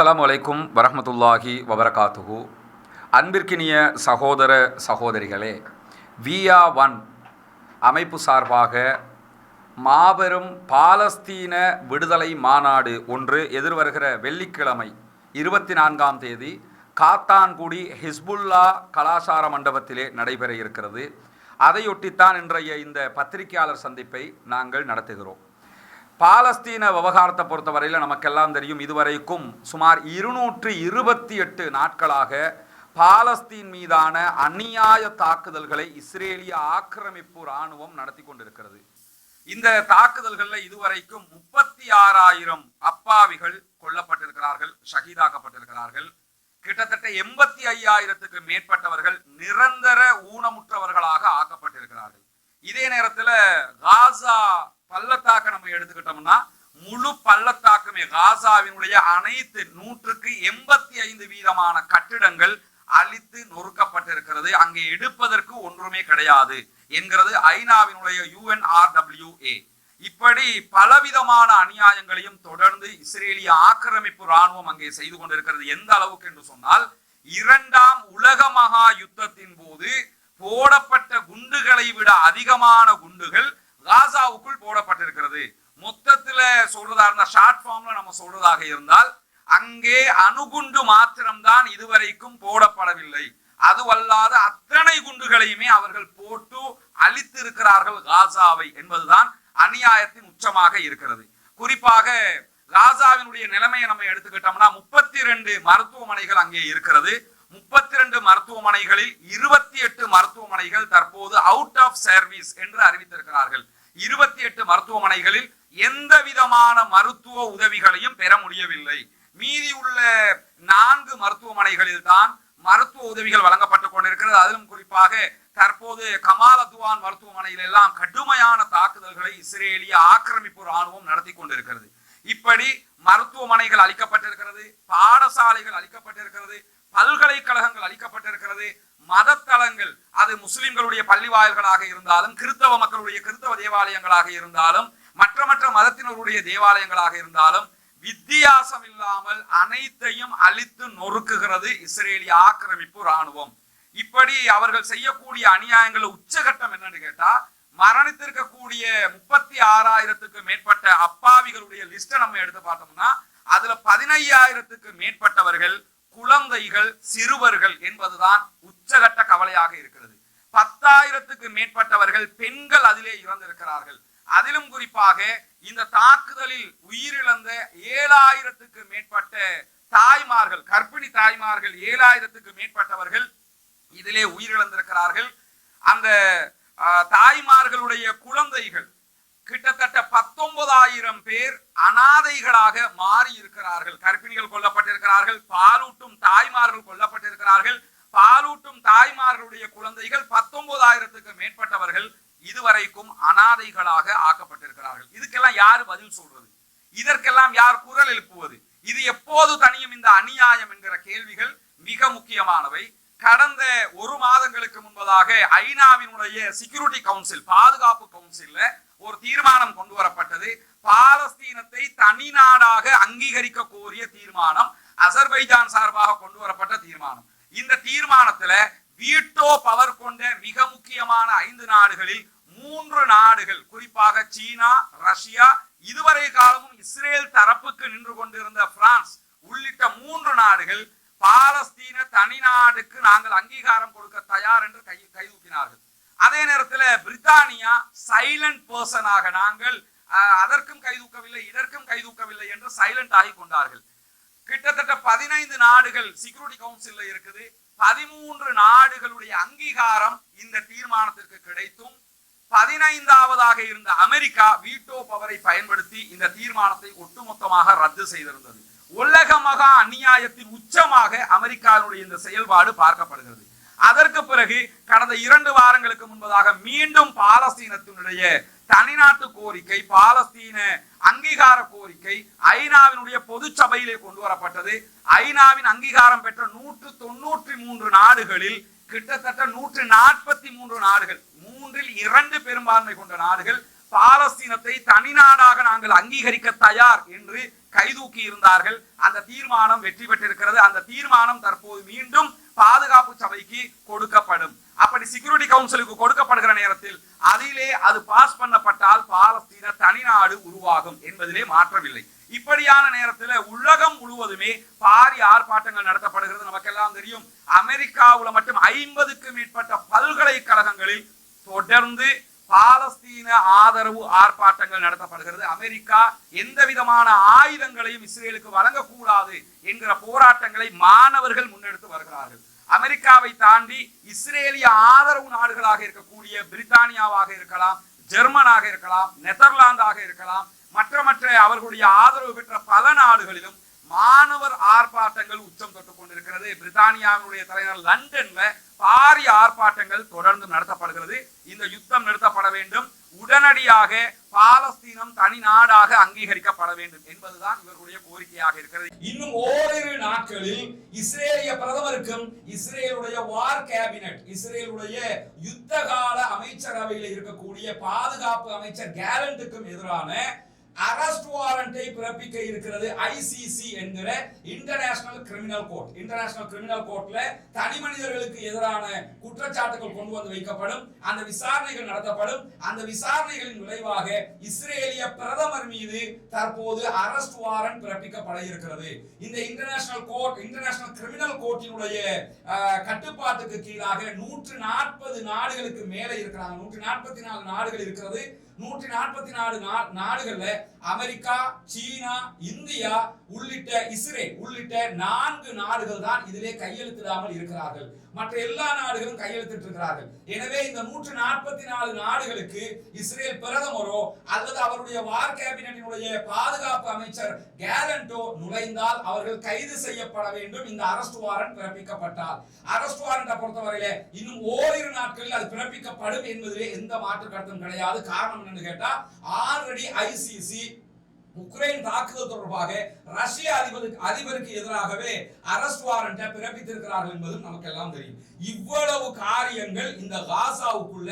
அஸ்லாம் வலைக்கும் வரமத்துல்லாஹி வபரகாத்துஹு. அன்பிற்கினிய சகோதர சகோதரிகளே வியா ஒன் அமைப்பு சார்பாக மாபெரும் பாலஸ்தீன விடுதலை மாநாடு ஒன்று எதிர்வருகிற வெள்ளிக்கிழமை இருபத்தி நான்காம் தேதி காத்தான்குடி ஹிஸ்புல்லா கலாசார மண்டபத்திலே நடைபெற இருக்கிறது. அதையொட்டித்தான் இன்றைய இந்த பத்திரிகையாளர் சந்திப்பை நாங்கள் நடத்துகிறோம். பாலஸ்தீன விவகாரத்தை பொறுத்தவரையில் நமக்கெல்லாம் தெரியும் இதுவரைக்கும் சுமார் இருநூற்று இருபத்தி எட்டு நாட்களாக பாலஸ்தீன் மீதான அந்நியாய தாக்குதல்களை இஸ்ரேலிய ஆக்கிரமிப்பு இராணுவம் நடத்தி கொண்டிருக்கிறது. இந்த தாக்குதல்களில் இதுவரைக்கும் முப்பத்தி ஆறாயிரம் அப்பாவிகள் கொல்லப்பட்டிருக்கிறார்கள் ஷஹீதாக்கப்பட்டிருக்கிறார்கள். கிட்டத்தட்ட எண்பத்தி ஐயாயிரத்துக்கு மேற்பட்டவர்கள் நிரந்தர ஊனமுற்றவர்களாக ஆக்கப்பட்டிருக்கிறார்கள். இதே நேரத்துல காசா பள்ளத்தாக்க நம்ம எடுத்துக்கிட்டோம்னா முழு பள்ளத்தாக்குமே காசாவினுடைய அனைத்து நூற்றுக்கு எண்பத்தி ஐந்து வீதமான கட்டிடங்கள் அழித்து நொறுக்கப்பட்டிருக்கிறது. அங்கே எடுப்பதற்கு ஒன்றுமே கிடையாது என்கிறது ஐநாவினுடைய யுஎன்ஆர்டபிள்யூஏ இப்படி பலவிதமான அநியாயங்களையும் தொடர்ந்து இஸ்ரேலிய ஆக்கிரமிப்பு ராணுவம் அங்கே செய்து கொண்டிருக்கிறது எந்த அளவுக்கு என்று சொன்னால் இரண்டாம் உலக மகா யுத்தத்தின் போது போடப்பட்ட குண்டுகளை விட அதிகமான குண்டுகள் காசாவுக்குள் போடப்பட்டிருக்கிறது. மொத்தத்துல சொல்றதா இருந்தால் ஷார்ட் ஃபார்ம்ல நம்ம சொல்றதாக இருந்தால் அங்கே அணுகுண்டு மாத்திரம்தான் இதுவரைக்கும் போடப்படவில்லை. அதுவல்லாத அத்தனை குண்டுகளையுமே அவர்கள் போட்டு அழித்து இருக்கிறார்கள் காசாவை என்பதுதான் அநியாயத்தின் உச்சமாக இருக்கிறது. குறிப்பாக காசாவினுடைய நிலைமையை நம்ம எடுத்துக்கிட்டோம்னா முப்பத்தி ரெண்டு மருத்துவமனைகள் அங்கே இருக்கிறது. முப்பத்தி ரெண்டு மருத்துவமனைகளில் இருபத்தி எட்டு மருத்துவமனைகள் தற்போது அவுட் ஆஃப் சர்வீஸ் என்று அறிவித்திருக்கிறார்கள். இருபத்தி எட்டு மருத்துவமனைகளில் எந்த விதமான மருத்துவ உதவிகளையும் பெற முடியவில்லை. மீதி உள்ள நான்கு மருத்துவமனைகளில் தான் மருத்துவ உதவிகள் வழங்கப்பட்டுக் கொண்டிருக்கிறது. அதிலும் குறிப்பாக தற்போது கமால் அத்வான் மருத்துவமனையில் எல்லாம் கடுமையான தாக்குதல்களை இஸ்ரேலிய ஆக்கிரமிப்பு ராணுவம் நடத்தி கொண்டிருக்கிறது. இப்படி மருத்துவமனைகள் அளிக்கப்பட்டிருக்கிறது பாடசாலைகள் அளிக்கப்பட்டிருக்கிறது பல்கலைக்கழகங்கள் அளிக்கப்பட்டிருக்கிறது. மதத்தலங்கள் அது முஸ்லிம்களுடைய பள்ளி வாயில்களாக இருந்தாலும் கிறிஸ்தவ மக்களுடைய கிறிஸ்தவ தேவாலயங்களாக இருந்தாலும் மற்ற மற்ற மதத்தினருடைய தேவாலயங்களாக இருந்தாலும் வித்தியாசம் இல்லாமல் அனைத்தையும் அழித்து நொறுக்குகிறது இஸ்ரேலிய ஆக்கிரமிப்பு ராணுவம் இப்படி அவர்கள் செய்யக்கூடிய அநியாயங்கள் உச்சகட்டம் என்னன்னு கேட்டா மரணித்திருக்கக்கூடிய முப்பத்தி ஆறாயிரத்துக்கு மேற்பட்ட அப்பாவிகளுடைய லிஸ்ட நம்ம எடுத்து பார்த்தோம்னா அதுல பதினையாயிரத்துக்கு மேற்பட்டவர்கள் குழந்தைகள் சிறுவர்கள் என்பதுதான் உச்சகட்ட கவலையாக இருக்கிறது. பத்தாயிரத்துக்கு மேற்பட்டவர்கள் பெண்கள் அதிலே இறந்திருக்கிறார்கள். அதிலும் குறிப்பாக இந்த தாக்குதலில் உயிரிழந்த ஏழாயிரத்துக்கு மேற்பட்ட தாய்மார்கள் கர்ப்பிணி தாய்மார்கள் ஏழாயிரத்துக்கு மேற்பட்டவர்கள் இதிலே உயிரிழந்திருக்கிறார்கள். அந்த ஆஹ், தாய்மார்களுடைய குழந்தைகள் கிட்டத்தட்ட பத்தொன்பதாயிரம் பேர் அனாதைகளாக மாறி இருக்கிறார்கள் கர்ப்பிணிகள் கொல்லப்பட்டிருக்கிறார்கள் பாலூட்டும் தாய்மார்கள் கொல்லப்பட்டிருக்கிறார்கள். பாலூட்டும் தாய்மார்களுடைய குழந்தைகள் பத்தொன்பதாயிரத்துக்கு மேற்பட்டவர்கள் இதுவரைக்கும் அனாதைகளாக ஆக்கப்பட்டிருக்கிறார்கள். இதுக்கெல்லாம் யாரு பதில் சொல்றது இதற்கெல்லாம் யார் குரல் எழுப்புவது? இது எப்போது தனியும் இந்த அநியாயம் என்கிற கேள்விகள் மிக முக்கியமானவை. கடந்த ஒரு மாதங்களுக்கு முன்பதாக ஐநாவினுடைய செக்யூரிட்டி கவுன்சில் பாதுகாப்பு கவுன்சில்ல ஒரு தீர்மானம் கொண்டு வரப்பட்டது பாலஸ்தீனத்தை தனி நாடாக அங்கீகரிக்க கோரிய தீர்மானம் அசர்பைஜான் சார்பாக கொண்டு வரப்பட்ட தீர்மானம். இந்த தீர்மானத்துல வீட்டோ பவர் கொண்ட மிக முக்கியமான ஐந்து நாடுகளில் மூன்று நாடுகள் குறிப்பாக சீனா ரஷ்யா இதுவரை காலமும் இஸ்ரேல் தரப்புக்கு நின்று கொண்டிருந்த பிரான்ஸ் உள்ளிட்ட மூன்று நாடுகள் பாலஸ்தீன தனி நாடுக்கு நாங்கள் அங்கீகாரம் கொடுக்க தயார் என்று கை கைதூக்கினார்கள் அதே நேரத்தில் பிரித்தானியா சைலண்ட் பர்சனாக நாங்கள் அதற்கும் கை தூக்கவில்லை இதற்கும் கை தூக்கவில்லை என்று சைலண்ட் ஆகி கொண்டார்கள். கிட்டத்தட்ட பதினைந்து நாடுகள் செக்யூரிட்டி கவுன்சில்ல இருக்குது. பதிமூன்று நாடுகளுடைய அங்கீகாரம் இந்த தீர்மானத்திற்கு கிடைத்தும் பதினைந்தாவதாக இருந்த அமெரிக்கா வீட்டோ பவரை பயன்படுத்தி இந்த தீர்மானத்தை ஒட்டுமொத்தமாக ரத்து செய்திருந்தது. உலக மகா அநியாயத்தின் உச்சமாக அமெரிக்காவினுடைய இந்த செயல்பாடு பார்க்கப்படுகிறது. அதற்கு பிறகு கடந்த இரண்டு வாரங்களுக்கு முன்பதாக மீண்டும் பாலஸ்தீனத்தினுடைய தனிநாட்டு கோரிக்கை பாலஸ்தீன அங்கீகார கோரிக்கை ஐநாவினுடைய பொது சபையிலே கொண்டு வரப்பட்டது. ஐநாவின் அங்கீகாரம் பெற்ற நூற்று தொன்னூற்றி மூன்று நாடுகளில் கிட்டத்தட்ட நூற்று நாற்பத்தி மூன்று நாடுகள் மூன்றில் இரண்டு பெரும்பான்மை கொண்ட நாடுகள் பாலஸ்தீனத்தை தனிநாடாக நாங்கள் அங்கீகரிக்க தயார் என்று கைதூக்கி இருந்தார்கள். அந்த தீர்மானம் வெற்றி பெற்றிருக்கிறது. அந்த தீர்மானம் தற்போது மீண்டும் பாதுகாப்பு சபைக்கு கொடுக்கப்படும். அப்படி செக்யூரிட்டி கவுன்சிலுக்கு கொடுக்கப்படுகிற நேரத்தில் அதிலே அது பாஸ் பண்ணப்பட்டால் பாலஸ்தீன தனிநாடு உருவாகும் என்பதிலே மாற்றமில்லை. இப்படியான நேரத்தில் உலகம் முழுவதுமே பாரி ஆர்ப்பாட்டங்கள் நடத்தப்படுகிறது. நமக்கெல்லாம் தெரியும் அமெரிக்காவில் மட்டும் ஐம்பதுக்கும் மேற்பட்ட பல்கலைக்கழகங்களில் தொடர்ந்து பாலஸ்தீன ஆதரவு ஆர்ப்பாட்டங்கள் நடத்தப்படுகிறது. அமெரிக்கா எந்த விதமான ஆயுதங்களையும் இஸ்ரேலுக்கு வழங்கக்கூடாது என்கிற போராட்டங்களை மாணவர்கள் முன்னெடுத்து வருகிறார்கள். அமெரிக்காவை தாண்டி இஸ்ரேலிய ஆதரவு நாடுகளாக இருக்கக்கூடிய பிரித்தானியாவாக இருக்கலாம் ஜெர்மனாக இருக்கலாம் நெதர்லாந்தாக இருக்கலாம் மற்ற மற்ற அவர்களுடைய ஆதரவு பெற்ற பல நாடுகளிலும் மாணவர் ஆர்ப்பாட்டங்கள் உச்சம் தொட்டுக் கொண்டிருக்கிறது. பிரித்தானியாவினுடைய தலைநகர் லண்டன்ல பாரிய ஆர்ப்பாட்டங்கள் தொடர்ந்து நடத்தப்படுகிறது. இந்த யுத்தம் நிறுத்தப்பட வேண்டும். உடனடியாக பாலஸ்தீனம் தனி நாடாக அங்கீகரிக்கப்பட வேண்டும் என்பதுதான் இவர்களுடைய கோரிக்கையாக இருக்கிறது. இன்னும் ஓரிரு நாட்களில் இஸ்ரேலிய பிரதமருக்கும் இஸ்ரேலுடைய வார் கேபினட் இஸ்ரேலுடைய யுத்த கால அமைச்சரவையில் இருக்கக்கூடிய பாதுகாப்பு அமைச்சர் கேலண்டுக்கும் எதிரான அரஸ்ட் வாரண்டை பிறப்பிக்க இருக்கிறது ஐசிசி என்கிற International Criminal Court International Criminal கோர்ட்ல தனி மனிதர்களுக்கு எதிரான குற்றச்சாட்டுகள் கொண்டு வந்து வைக்கப்படும். அந்த விசாரணைகள் நடத்தப்படும். அந்த விசாரணைகளின் விளைவாக இஸ்ரேலிய பிரதமர் மீது தற்போது அரஸ்ட் வாரண்ட் பிறப்பிக்கப்பட இருக்கிறது. இந்த இன்டர்நேஷனல் கோர்ட் இன்டர்நேஷனல் கிரிமினல் கோர்ட்டினுடைய கட்டுப்பாட்டுக்கு கீழாக நூற்று நாற்பது நாடுகளுக்கு மேலே இருக்கிறாங்க. நூற்று நாற்பத்தி நாலு நாடுகள் இருக்கிறது. நூற்றி நாற்பத்தி நாலு நாடுகள்ல அமெரிக்கா சீனா இந்தியா உள்ளிட்ட இஸ்ரேல் உள்ளிட்ட நான்கு நாடுகள் தான் இதிலே கையெழுத்திடாமல் இருக்கிறார்கள். மற்ற எல்லா நாடுகளும் கையெழுத்திட்டு இருக்கிறார்கள் எனவே இந்த நூற்று நாற்பத்தி நாலு நாடுகளுக்கு இஸ்ரேல் பிரதமரோ அல்லது அவருடைய வார் கேபினட்டினுடைய பாதுகாப்பு அமைச்சர் கேலண்டோ நுழைந்தால் அவர்கள் கைது செய்யப்பட வேண்டும். இந்த அரஸ்ட் வாரண்ட் பிறப்பிக்கப்பட்டால். அரஸ்ட் வாரண்டை பொறுத்தவரையில இன்னும் ஓரிரு நாட்களில் அது பிறப்பிக்கப்படும் என்பதிலே எந்த மாற்று கருத்தும் கிடையாது. காரணம் என்னன்னு கேட்டா ஆல்ரெடி ஐசிசி உக்ரைன் தாக்குதல் தொடர்பாக ரஷ்ய அதிபருக்கு அதிபருக்கு எதிராகவே அரஸ்ட் வாரண்டை பிறப்பித்திருக்கிறார்கள் என்பதும் நமக்கெல்லாம் தெரியும். இவ்வளவு காரியங்கள் இந்த காசாவுக்குள்ள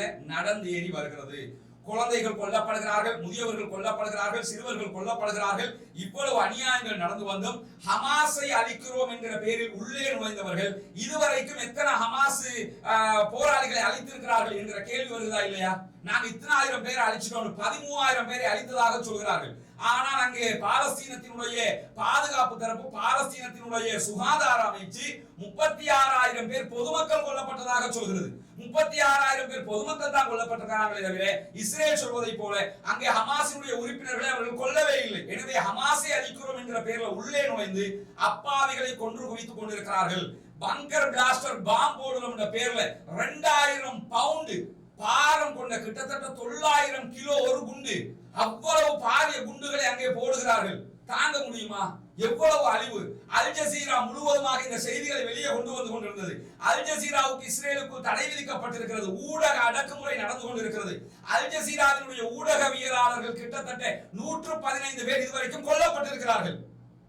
ஏறி வருகிறது. குழந்தைகள் கொல்லப்படுகிறார்கள் முதியவர்கள் கொல்லப்படுகிறார்கள் சிறுவர்கள் கொல்லப்படுகிறார்கள். இவ்வளவு அநியாயங்கள் நடந்து வந்தும் ஹமாஸை அழிக்கிறோம் என்கிற பெயரில் உள்ளே நுழைந்தவர்கள் இதுவரைக்கும் எத்தனை ஹமாஸ் ஆஹ், போராளிகளை அழித்திருக்கிறார்கள் என்கிற கேள்வி வருகிறதா இல்லையா? நாங்க இத்தனை ஆயிரம் பேரை அழிச்சிட்டோம் பதிமூவாயிரம் பேரை அழித்ததாக சொல்கிறார்கள். ஆனால் அங்கே பாலஸ்தீனத்தினுடைய பாதுகாப்பு தரப்பு பாலஸ்தீனத்தினுடைய சுகாதார அமைச்சு முப்பத்தி ஆறாயிரம் பேர் பொதுமக்கள் கொல்லப்பட்டதாக சொல்கிறது. முப்பத்தி ஆறாயிரம் பேர் பொதுமக்கள் தான் கொல்லப்பட்டிருக்கிறார்களே தவிர இஸ்ரேல் சொல்வதை போல அங்கே ஹமாசினுடைய உறுப்பினர்களை அவர்கள் கொல்லவே இல்லை. எனவே ஹமாசை அழிக்கிறோம் என்கிற பெயர்ல உள்ளே நுழைந்து அப்பாவிகளை கொன்று குவித்துக் கொண்டிருக்கிறார்கள். பங்கர் பிளாஸ்டர் பாம் போடுறோம் என்ற பேர்ல ரெண்டாயிரம் பவுண்டு பாரம் கொண்ட கிட்டத்தட்ட தொள்ளாயிரம் கிலோ ஒரு குண்டு அவ்வளவு பாரிய குண்டுகளை அங்கே போடுகிறார்கள். தாங்க முடியுமா? எவ்வளவு அழிவு. அல் ஜசீரா முழுவதுமாக இந்த செய்திகளை வெளியே கொண்டு வந்து கொண்டிருந்தது. அல் ஜசீராவுக்கு இஸ்ரேலுக்கு தடை விதிக்கப்பட்டிருக்கிறது. ஊடக அடக்குமுறை நடந்து கொண்டிருக்கிறது. அல் ஜசீராவினுடைய ஊடகவியலாளர்கள் கிட்டத்தட்ட நூற்று பதினைந்து பேர் இதுவரைக்கும் கொல்லப்பட்டிருக்கிறார்கள்.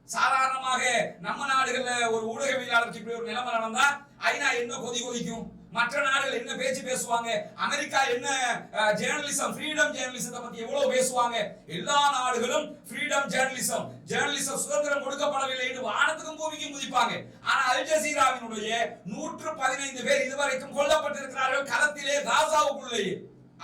சாதாரணமாக நம்ம நாடுகள்ல ஒரு ஊடகவியலாளருக்கு இப்படி ஒரு நிலைமை நடந்தா ஐநா என்ன கொதி கொதிக்கும்? மற்ற நாடுகள் என்ன பேச்சு பேசுவாங்க? அமெரிக்கா என்ன ஜேர்னலிசம் ஃப்ரீடம் ஜேர்னலிசத்தை பத்தி எவ்வளவு பேசுவாங்க? எல்லா நாடுகளும் ஃப்ரீடம் ஜேர்னலிசம் ஜேர்னலிசம் சுதந்திரம் கொடுக்கப்படவில்லை என்று வானத்துக்கும் பூமிக்கும் குதிப்பாங்க. ஆனா அல் ஜசீராவினுடைய நூற்று பதினைந்து பேர் இதுவரைக்கும் கொல்லப்பட்டிருக்கிறார்கள் களத்திலே காசாவுக்குள்ளேயே.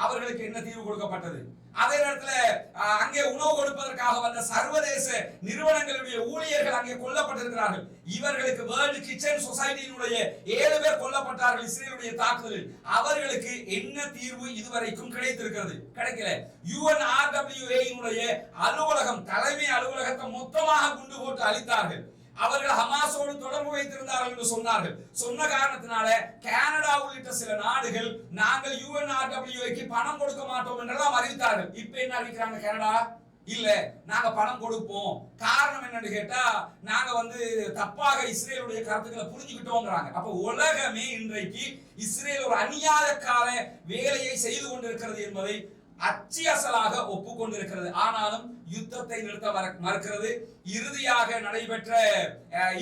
அவர்களுக்கு என்ன தீர்வு கொடுக்கப்பட்டது? அதே நேரத்துல அஹ், அங்கே உணவு கொடுப்பதற்காக வந்த சர்வதேச நிறுவனங்களுடைய ஊழியர்கள் அங்கே கொல்லப்பட்டிருக்கிறார்கள். இவர்களுக்கு வேர்ல்டு கிச்சன் சொசைட்டியினுடைய ஏழு பேர் கொல்லப்பட்டார்கள் இஸ்ரேலுடைய தாக்குதலில். அவர்களுக்கு என்ன தீர்வு இதுவரைக்கும் கிடைத்திருக்கிறது? கிடைக்கல. யுஎன்ஆர்டபிள்யூஏனுடைய அலுவலகம் தலைமை அலுவலகத்தை மொத்தமாக குண்டு போட்டு அளித்தார்கள் அவர்கள் ஹமாஸோடு தொடர்பு வைத்திருந்தார்கள் என்று சொன்னார்கள். சொன்ன காரணத்தினால கனடா உள்ளிட்ட சில நாடுகள் நாங்கள் யூஎன்ஆர்டபிள்யூக்கு பணம் கொடுக்க மாட்டோம் என்றெல்லாம் அறிவித்தார்கள். இப்ப என்ன அறிவிக்கிறாங்க கனடா? இல்ல நாங்க பணம் கொடுப்போம். காரணம் என்னன்னு கேட்டா நாங்க வந்து தப்பாக இஸ்ரேலுடைய கருத்துக்களை புரிஞ்சுக்கிட்டோங்கிறாங்க. அப்ப உலகமே இன்றைக்கு இஸ்ரேல் ஒரு அநியாயக்கார வேலையை செய்து கொண்டிருக்கிறது என்பதை அச்சு அசலாக ஒப்புக்கொண்டிருக்கிறது. ஆனாலும் யுத்தத்தை நிறுத்த மறுக்கிறது. இறுதியாக நடைபெற்ற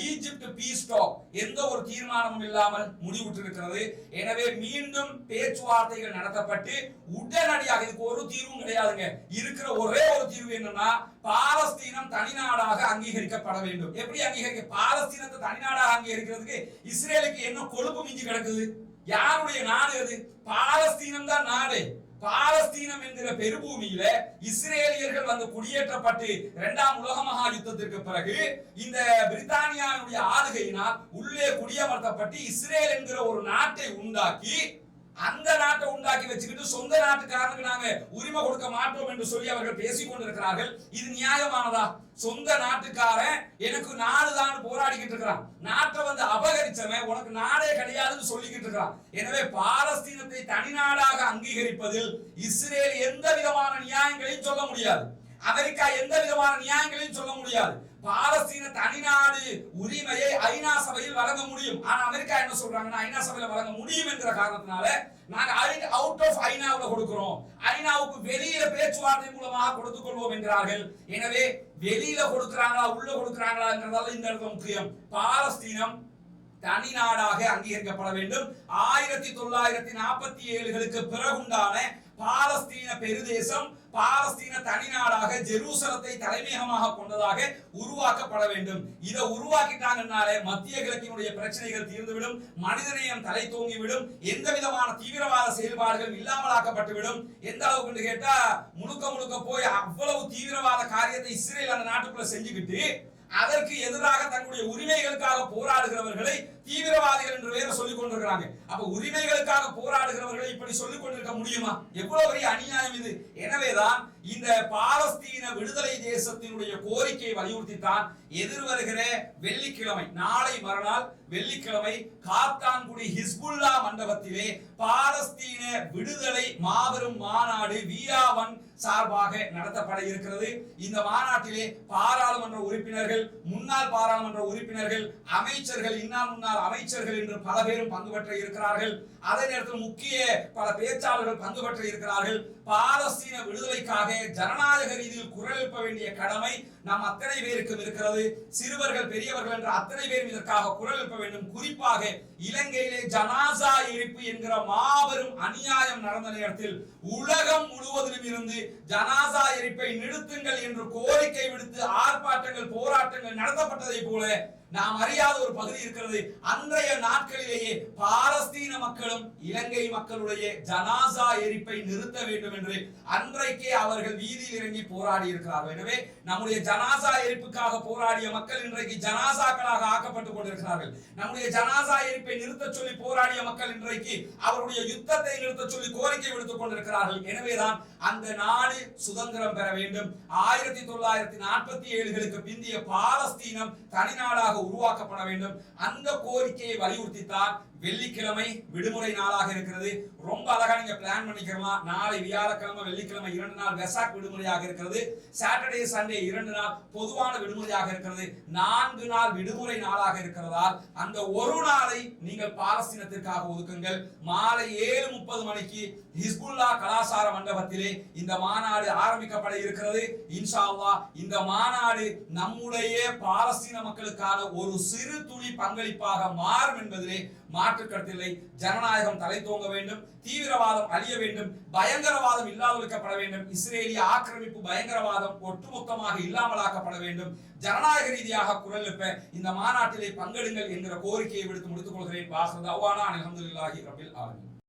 ஈஜிப்ட் பீஸ் டாக் எந்த ஒரு தீர்மானமும் இல்லாமல் முடிவுற்றிருக்கிறது. எனவே மீண்டும் பேச்சுவார்த்தைகள் நடத்தப்பட்டு உடனடியாக இதுக்கு ஒரு தீர்வும் கிடையாதுங்க. இருக்கிற ஒரே ஒரு தீர்வு என்னன்னா பாலஸ்தீனம் தனிநாடாக அங்கீகரிக்கப்பட வேண்டும். எப்படி அங்கீகரிக்க பாலஸ்தீனத்தை தனிநாடாக அங்கீகரிக்கிறதுக்கு இஸ்ரேலுக்கு என்ன கொழுப்பு மிஞ்சி கிடக்குது? யாருடைய நாடு அது? பாலஸ்தீனம் தான் நாடு. பாலஸ்தீனம் என்கிற பெருபூமியில இஸ்ரேலியர்கள் வந்து குடியேற்றப்பட்டு இரண்டாம் உலக மகா யுத்தத்திற்கு பிறகு இந்த பிரித்தானியாவுடைய ஆளுகையினால் உள்ளே குடியமர்த்தப்பட்டு இஸ்ரேல் என்கிற ஒரு நாட்டை உண்டாக்கி அந்த நாட்டை உண்டாக்கி வச்சுக்கிட்டு சொந்த நாட்டுக்காரனுக்கு நாங்க உரிமை கொடுக்க மாட்டோம் என்று சொல்லி அவர்கள் பேசிக் கொண்டிருக்கிறார்கள் இது நியாயமானதா? சொந்த நாட்டுக்காரன் எனக்கு நாடு தான் போராடிக்கிட்டு இருக்கிறான். நாட்டை வந்து அபகரிச்சவன் உனக்கு நாடே கிடையாதுன்னு சொல்லிக்கிட்டு இருக்கிறான். எனவே பாலஸ்தீனத்தை தனிநாடாக அங்கீகரிப்பதில் இஸ்ரேல் எந்த விதமான நியாயங்களையும் சொல்ல முடியாது. அமெரிக்கா எந்த விதமான நியாயங்களையும் சொல்ல முடியாது. பாலஸ்தீன தனிநாடு உரிமையை ஐநா சபையில் வழங்க முடியும். ஆனா அமெரிக்கா என்ன சொல்றாங்கன்னா ஐநா சபையில வழங்க முடியும் என்கிற காரணத்தினால நாங்க அவுட் ஆஃப் ஐநாவில் கொடுக்கிறோம். ஐநாவுக்கு வெளியில பேச்சுவார்த்தை மூலமாக கொடுத்துக் கொள்வோம் என்கிறார்கள். எனவே வெளியில கொடுக்கிறாங்களா உள்ள கொடுக்கிறாங்களாங்கிறதால இந்த இடத்துல முக்கியம். பாலஸ்தீனம் தனி நாடாக அங்கீகரிக்கப்பட வேண்டும். ஆயிரத்தி தொள்ளாயிரத்தி நாற்பத்தி ஏழுகளுக்கு பிறகுண்டான பாலஸ்தீன பெருதேசம் பாலஸ்தீன தனிநாடாக ஜெருசலத்தை தலைமையகமாக கொண்டதாக உருவாக்கப்பட வேண்டும். இதை உருவாக்கிட்டாங்கனாலே மத்திய கிழக்கினுடைய பிரச்சனைகள் தீர்ந்துவிடும் மனிதநேயம் தலை தூங்கிவிடும் எந்த விதமான தீவிரவாத செயல்பாடுகள் இல்லாமலாக்கப்பட்டுவிடும். எந்த அளவுக்கு கேட்டா முழுக்க முழுக்க போய் அவ்வளவு தீவிரவாத காரியத்தை இஸ்ரேல் அந்த நாட்டுக்குள்ள செஞ்சுக்கிட்டு அதற்கு எதிராக தங்களுடைய உரிமைகளுக்காக போராடுகிறவர்களை தீவிரவாதிகள் என்று வேற சொல்லிக் கொண்டிருக்கிறாங்க. அப்ப உரிமைகளுக்காக போராடுகிறவர்களை இப்படி சொல்லிக் கொண்டிருக்க முடியுமா? எவ்வளவு பெரிய அநியாயம் இது. எனவேதான் இந்த பாலஸ்தீன விடுதலை தேசத்தினுடைய கோரிக்கையை வலியுறுத்தித்தான் எதிர்வருகிற வெள்ளிக்கிழமை நாளை மறுநாள் வெள்ளிக்கிழமை காத்தான்குடி ஹிஸ்புல்லா மண்டபத்திலே பாலஸ்தீன விடுதலை மாபெரும் மாநாடு வியாவன் சார்பாக நடத்தப்பட இருக்கிறது. இந்த மாநாட்டிலே பாராளுமன்ற உறுப்பினர்கள் முன்னாள் பாராளுமன்ற உறுப்பினர்கள் அமைச்சர்கள் இன்னால் முன்னாள் அமைச்சர்கள் என்று பல பேரும் பங்கு பெற்ற இருக்கிறார்கள். அதே நேரத்தில் முக்கிய பல பேச்சாளர்கள் பங்கு பெற்ற இருக்கிறார்கள். பாலஸ்தீன விடுதலைக்காக ஜனநாயக ரீதியில் குரல் எழுப்ப வேண்டிய கடமை நம் அத்தனை பேருக்கும் இருக்கிறது. சிறுவர்கள் பெரியவர்கள் என்ற அத்தனை பேரும் இதற்காக குரல் எழுப்ப வேண்டும். குறிப்பாக இலங்கையிலே ஜனாசா எரிப்பு என்கிற மாபெரும் அநியாயம் நடந்த நேரத்தில் உலகம் முழுவதிலும் இருந்து ஜனாசா எரிப்பை நிறுத்துங்கள் என்று கோரிக்கை விடுத்து ஆர்ப்பாட்டங்கள் போராட்டங்கள் நடத்தப்பட்டதை போல நாம் அறியாத ஒரு பகுதி இருக்கிறது. அன்றைய நாட்களிலேயே பாலஸ்தீன மக்களும் இலங்கை மக்களுடைய ஜனாசா எரிப்பை நிறுத்த வேண்டும் என்று அன்றைக்கே அவர்கள் வீதியில் இறங்கி போராடி இருக்கிறார்கள். எனவே நம்முடைய ஜனாசா எரிப்புக்காக போராடிய மக்கள் இன்றைக்கு ஜனாசாக்களாக ஆக்கப்பட்டுக் கொண்டிருக்கிறார்கள். நம்முடைய ஜனாசா எரிப்பை நிறுத்த சொல்லி போராடிய மக்கள் இன்றைக்கு அவருடைய யுத்தத்தை நிறுத்த சொல்லி கோரிக்கை விடுத்துக் கொண்டிருக்கிறார்கள். எனவேதான் அந்த நாடு சுதந்திரம் பெற வேண்டும். ஆயிரத்தி தொள்ளாயிரத்தி நாற்பத்தி ஏழுகளுக்கு பிந்திய பாலஸ்தீனம் தனிநாடாக உருவாக்கப்பட வேண்டும். அந்த கோரிக்கையை வலியுறுத்தித்தான் வெள்ளிக்கிழமை விடுமுறை நாளாக இருக்கிறது. ரொம்ப அழகா நீங்க பிளான் பண்ணிக்கலாம் நாளை வியாழக்கிழமை வெள்ளிக்கிழமை இரண்டு நாள் வெசாக் விடுமுறையாக இருக்கிறது. சாட்டர்டே சண்டே இரண்டு நாள் பொதுவான விடுமுறையாக இருக்கிறது. நான்கு நாள் விடுமுறை நாளாக இருக்கிறதால் அந்த ஒரு நாளை நீங்கள் பாலஸ்தீனத்திற்காக ஒதுக்குங்கள். மாலை ஏழு முப்பது மணிக்கு ஹிஸ்புல்லா கலாசார மண்டபத்திலே இந்த மாநாடு ஆரம்பிக்கப்பட இருக்கிறது. இன்ஷா இந்த மாநாடு நம்முடைய பாலஸ்தீன மக்களுக்கான ஒரு சிறு துளி பங்களிப்பாக மாறும் என்பதிலே மாற்று கருத்தில்லை. ஜனநாயகம் தலை தோங்க வேண்டும் தீவிரவாதம் அழிய வேண்டும் பயங்கரவாதம் இல்லாதொழிக்கப்பட வேண்டும் இஸ்ரேலிய ஆக்கிரமிப்பு பயங்கரவாதம் ஒட்டுமொத்தமாக இல்லாமலாக்கப்பட வேண்டும். ஜனநாயக ரீதியாக குரல் எழுப்ப இந்த மாநாட்டிலே பங்கெடுங்கள் என்கிற கோரிக்கையை விடுத்து முடித்துக் கொள்கிறேன். வாசல் அவ்வானா அலமதுல்லாஹி ரபில் ஆகும்